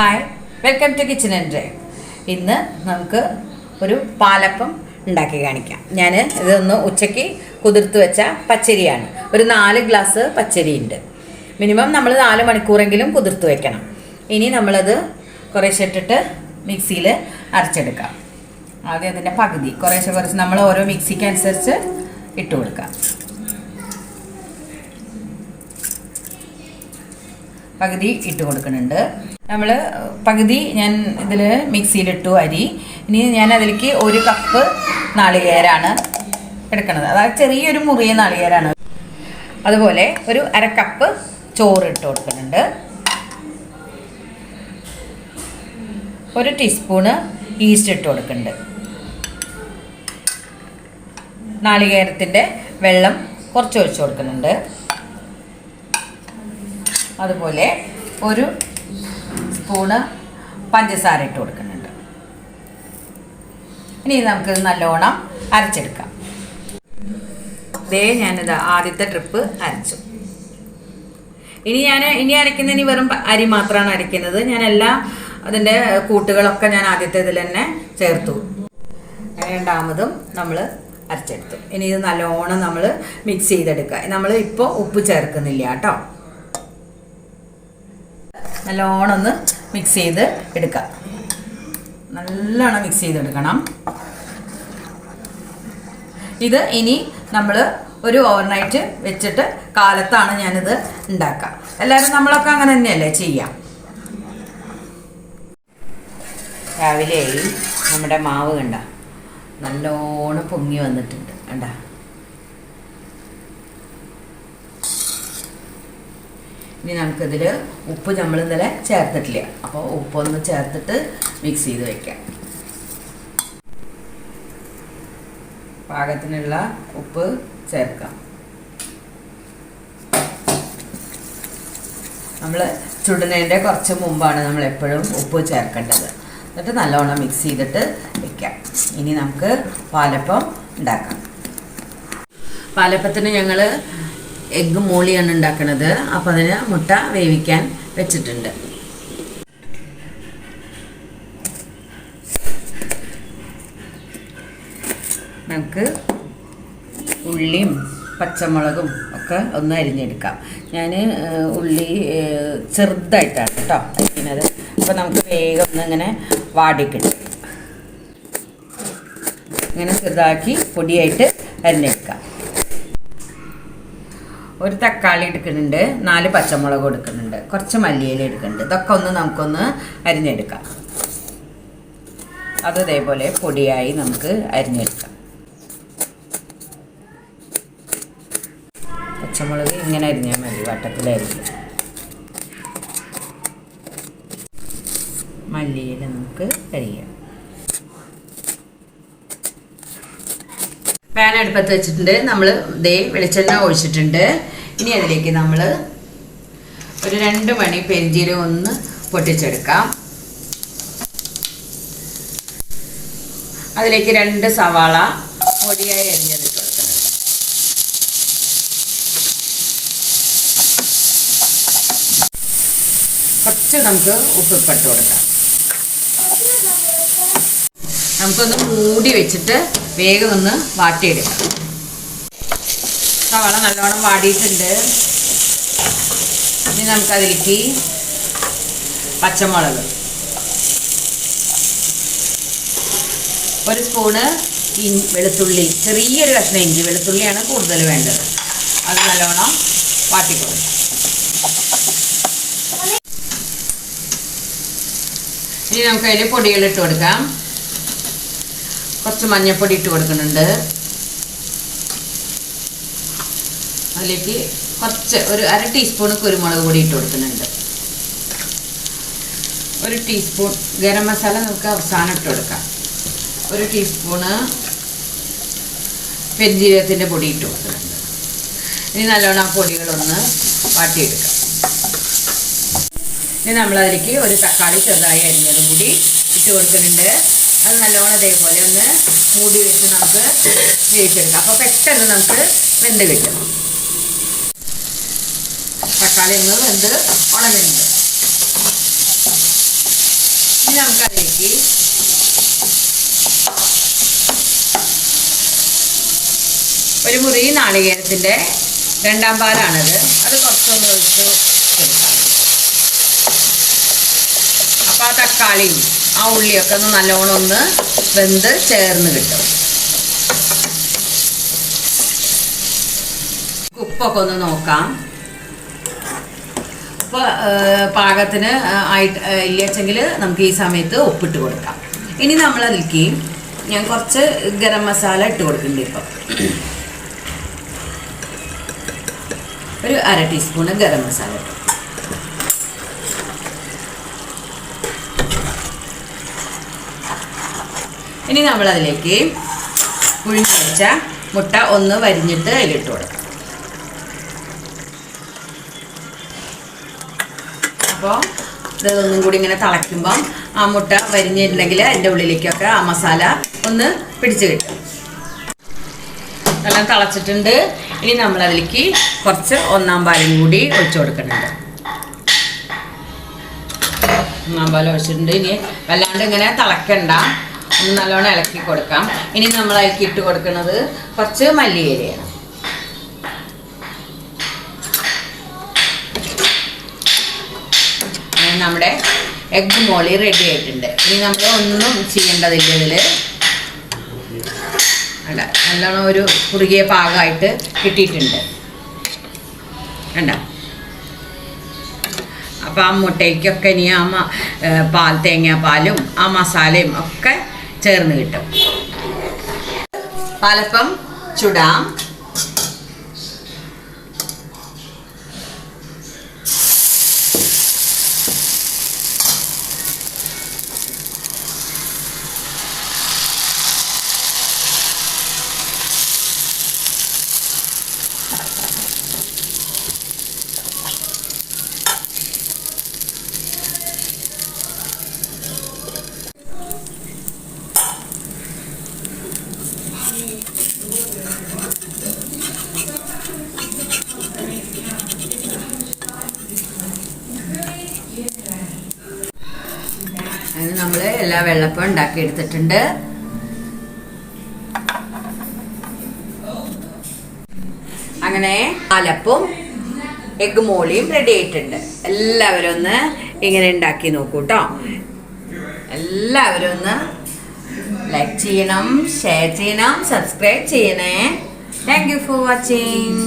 Hi welcome to kitchen and drive ഇന്ന് നമുക്ക് ഒരു പാലപ്പം ഉണ്ടാക്കി കാണിക്കാം. ഞാൻ ഇതൊന്ന് ഉച്ചയ്ക്ക് കുതിർത്ത് വെച്ച പച്ചരിയാണ്. ഒരു നാല് ഗ്ലാസ് പച്ചരി ഉണ്ട്. മിനിമം നമ്മൾ നാല് മണിക്കൂറെങ്കിലും കുതിർത്ത് വെക്കണം. ഇനി നമ്മളത് കുറേശ്ശെ ഇട്ടിട്ട് മിക്സിയിൽ അരച്ചെടുക്കാം. ആദ്യം അതിന്റെ പകുതി. കുറേശ്ശെ കുറച്ച് നമ്മൾ ഓരോ മിക്സിക്ക് അനുസരിച്ച് ഇട്ട് കൊടുക്കാം. പകുതി ഇട്ട് കൊടുക്കുന്നുണ്ട്. നമ്മൾ പകുതി ഞാൻ ഇതിൽ മിക്സിയിലിട്ടു അരി. ഇനി ഞാൻ അതിലേക്ക് ഒരു കപ്പ് നാളികേരാണ് എടുക്കുന്നത് അതായത് ചെറിയൊരു മുറിയ നാളികേരാണ്. അതുപോലെ ഒരു അര കപ്പ് ചോറ് ഇട്ട് കൊടുക്കുന്നുണ്ട്. ഒരു ടീസ്പൂണ് ഈസ്റ്റ് ഇട്ട് കൊടുക്കുന്നുണ്ട്. നാളികേരത്തിന്റെ വെള്ളം കുറച്ച് ഒഴിച്ച് കൊടുക്കുന്നുണ്ട്. അതുപോലെ ഒരു സ്പൂണ് പഞ്ചസാര ഇട്ട് കൊടുക്കുന്നുണ്ട്. ഇനി നമുക്ക് നല്ലോണം അരച്ചെടുക്കാം. ദേ ഞാനിത് ആദ്യത്തെ ട്രിപ്പ് അരച്ചു. ഇനി ഞാൻ ഇനി അരക്കുന്ന ഇനി വെറും അരി മാത്രമാണ് അരയ്ക്കുന്നത്. ഞാൻ എല്ലാ അതിന്റെ കൂട്ടുകളൊക്കെ ഞാൻ ആദ്യത്തെ ഇതിൽ തന്നെ ചേർത്തു. രണ്ടാമതും നമ്മൾ അരച്ചെടുത്തു. ഇനി ഇത് നല്ലോണം നമ്മൾ മിക്സ് ചെയ്തെടുക്കുക. നമ്മൾ ഇപ്പോൾ ഉപ്പ് ചേർക്കുന്നില്ല കേട്ടോ. നല്ലോണം ഒന്ന് മിക്സ് ചെയ്ത് എടുക്കാം. നല്ലോണം മിക്സ് ചെയ്തെടുക്കണം. ഇത് ഇനി നമ്മൾ ഒരു ഓവർനൈറ്റ് വെച്ചിട്ട് കാലത്താണ് ഞാനിത് ഉണ്ടാക്കുക. എല്ലാവരും നമ്മളൊക്കെ അങ്ങനെ തന്നെയല്ലേ ചെയ്യാം? രാവിലെയായി നമ്മുടെ മാവ് കണ്ട. നല്ലോണം പൊങ്ങി വന്നിട്ടുണ്ട്. കണ്ട? ഇനി നമുക്കിതിൽ ഉപ്പ് നമ്മൾ ഇന്നലെ ചേർത്തിട്ടില്ല. അപ്പോൾ ഉപ്പൊന്ന് ചേർത്തിട്ട് മിക്സ് ചെയ്ത് വയ്ക്കാം പാകത്തിനുള്ള ഉപ്പ് ചേർക്കാം. നമ്മൾ ചുടുന്നതിന്റെ കുറച്ച് മുമ്പാണ് നമ്മൾ എപ്പോഴും ഉപ്പ് ചേർക്കേണ്ടത്. എന്നിട്ട് നല്ലോണം മിക്സ് ചെയ്തിട്ട് വെക്കാം. ഇനി നമുക്ക് പാലപ്പം ഉണ്ടാക്കാം. പാലപ്പത്തിന് ഞങ്ങൾ എഗ്ഗ് മോളിയാണ് ഉണ്ടാക്കുന്നത് അപ്പോൾ അതിന് മുട്ട വേവിക്കാൻ വെച്ചിട്ടുണ്ട്. നമുക്ക് ഉള്ളിയും പച്ചമുളകും ഒക്കെ ഒന്ന് അരിഞ്ഞെടുക്കാം. ഞാൻ ഉള്ളി ചെറുതായിട്ടാണ് കേട്ടോ അരിക്കുന്നത് അപ്പോൾ നമുക്ക് വേഗം ഒന്ന് ഇങ്ങനെ വാടിക്കിട്ടും ഇങ്ങനെ ചെറുതാക്കി പൊടിയായിട്ട് അരിഞ്ഞെടുക്കാം. ഒരു തക്കാളി എടുക്കുന്നുണ്ട് നാല് പച്ചമുളക് എടുക്കുന്നുണ്ട് കുറച്ച് മല്ലിയില എടുക്കുന്നുണ്ട്. ഇതൊക്കെ ഒന്ന് നമുക്കൊന്ന് അരിഞ്ഞെടുക്കാം. അത് ഇതേപോലെ പൊടിയായി നമുക്ക് അരിഞ്ഞെടുക്കാം. പച്ചമുളക് ഇങ്ങനെ അരിഞ്ഞാൽ മതി വട്ടത്തിലരിഞ്ഞു. മല്ലിയില നമുക്ക് അരിയാം. പാൻ അടുപ്പത്ത് വെച്ചിട്ടുണ്ട്. നമ്മൾ ദേ വെളിച്ചെണ്ണ ഒഴിച്ചിട്ടുണ്ട്. ഇനി അതിലേക്ക് നമ്മൾ ഒരു രണ്ട് മണി പെരിഞ്ചീരകം ഒന്ന് പൊട്ടിച്ചെടുക്കാം. അതിലേക്ക് രണ്ട് സവാള പൊടിയായി അരിഞ്ഞത് കുറച്ച് നമുക്ക് ഉപ്പിട്ട് കൊടുക്കാം. നമുക്കൊന്ന് മൂടി വെച്ചിട്ട് വേഗം ഒന്ന് വാട്ടിയെടുക്കാം. സവാള നല്ലോണം വാടിയിട്ടുണ്ട്. ഇനി നമുക്കതിലേക്ക് പച്ചമുളക്. ഒരു സ്പൂണ് വെളുത്തുള്ളി ചെറിയൊരു കഷ്ണം ഇഞ്ചി വെളുത്തുള്ളിയാണ് കൂടുതൽ വേണ്ടത്. അത് നല്ലോണം വാട്ടിക്കൊടുക്കും. ഇനി നമുക്ക് അതിൽ പൊടികൾ ഇട്ട് കൊടുക്കാം. കുറച്ച് മഞ്ഞൾപ്പൊടി ഇട്ട് കൊടുക്കുന്നുണ്ട്. അതിലേക്ക് കുറച്ച് ഒരു അര ടീസ്പൂൺ കുരുമുളക് പൊടി ഇട്ട് കൊടുക്കുന്നുണ്ട്. ഒരു ടീസ്പൂൺ ഗരം മസാല നമുക്ക് അവസാനം ഇട്ട് കൊടുക്കാം. ഒരു ടീസ്പൂണ് പെരിഞ്ജീരകത്തിന്റെ പൊടി ഇട്ട് കൊടുക്കുന്നുണ്ട്. ഇനി നല്ലോണം ആ പൊടികളൊന്ന് വാട്ടിയെടുക്കാം. ഇനി നമ്മളതിലേക്ക് ഒരു തക്കാളി ചെറുതായി അരിഞ്ഞതും കൂടി ഇട്ട് കൊടുക്കുന്നുണ്ട്. അത് നല്ലോണം ഇതേപോലെ ഒന്ന് മൂടി വെച്ച് നമുക്ക് വേവിച്ചെടുക്കാം. അപ്പോൾ പെട്ടെന്ന് നമുക്ക് വെന്ത് കിട്ടും. തക്കാളി ഒന്ന് വെന്ത് ഉണങ്ങുന്നുണ്ട് ഇനി നമുക്കതിലേക്ക് ഒരു മുറി നാളികേരത്തിന്റെ രണ്ടാം പാലാണത്. അത് കുറച്ചൊന്ന് ഒഴിച്ച് കൊടുക്കാം. അപ്പോൾ ആ തക്കാളിയും ആ ഉള്ളിയൊക്കെ ഒന്ന് നല്ലോണം ഒന്ന് വെന്ത് ചേർന്ന് കിട്ടും. ഉപ്പൊക്കെ ഒന്ന് നോക്കാം. ഏഹ്, പാകത്തിന് ആയിട്ട് ഇല്ലച്ചെങ്കിൽ നമുക്ക് ഈ സമയത്ത് ഉപ്പിട്ട് കൊടുക്കാം. ഇനി നമ്മൾ അതിലേക്ക് ഞാൻ കുറച്ച് ഗരം മസാല ഇട്ട് കൊടുക്കുന്നുണ്ട് ഇപ്പം. ഒരു അര ടീസ്പൂണ് ഗരം മസാല ഇട്ടു ഇനി നമ്മൾ അതിലേക്ക് പുഴുങ്ങി വെച്ച മുട്ട ഒന്ന് വരിഞ്ഞിട്ട് അതിലിട്ട് കൊടുക്കാം. അപ്പോൾ ഇതൊന്നും കൂടി ഇങ്ങനെ തിളയ്ക്കുമ്പം ആ മുട്ട വരിഞ്ഞിട്ടുണ്ടെങ്കിൽ അതിന്റെ ഉള്ളിലേക്കൊക്കെ ആ മസാല ഒന്ന് പിടിച്ച് കിട്ടും. എല്ലാം തിളച്ചിട്ടുണ്ട്. ഇനി നമ്മൾ അതിലേക്ക് കുറച്ച് ഒന്നാം പാലും കൂടി ഒഴിച്ചു കൊടുക്കുന്നുണ്ട്. ഒന്നാം പാൽ ഒഴിച്ചിട്ടുണ്ട്. ഇനി വല്ലാണ്ട് ഇങ്ങനെ തിളക്കണ്ട. നല്ലോണം ഇളക്കി കൊടുക്കാം. ഇനി നമ്മൾ അതിലേക്ക് ഇട്ട് കൊടുക്കുന്നത് കുറച്ച് മല്ലിയിലയാണ്. നമ്മുടെ എഗ് മോളി റെഡി ആയിട്ടുണ്ട്. ഇനി നമ്മൾ ഒന്നും ചെയ്യേണ്ടതില്ല ഇതിൽ അല്ല നല്ലോണം ഒരു കുറുകിയ പാകമായിട്ട് കിട്ടിയിട്ടുണ്ട്. കണ്ടോ? അപ്പോൾ ആ മുട്ടയ്ക്കൊക്കെ ഇനി ആ പാൽ തേങ്ങാ തേങ്ങാപ്പാലും ആ മസാലയും ഒക്കെ ചേർന്ന് കിട്ടും. പാലപ്പം ചുടാം അതിന് എല്ലാ വെള്ളപ്പം ഉണ്ടാക്കി എടുത്തിട്ടുണ്ട് അങ്ങനെ പാലപ്പും എഗ് മോളിയും റെഡി ആയിട്ടുണ്ട്. എല്ലാവരും ഒന്ന് ഇങ്ങനെ ഉണ്ടാക്കി നോക്കൂ കേട്ടോ എല്ലാവരും ഒന്ന് ലൈക്ക് ചെയ്യണം ഷെയർ ചെയ്യണം സബ്സ്ക്രൈബ് ചെയ്യണേ. Thank you for watching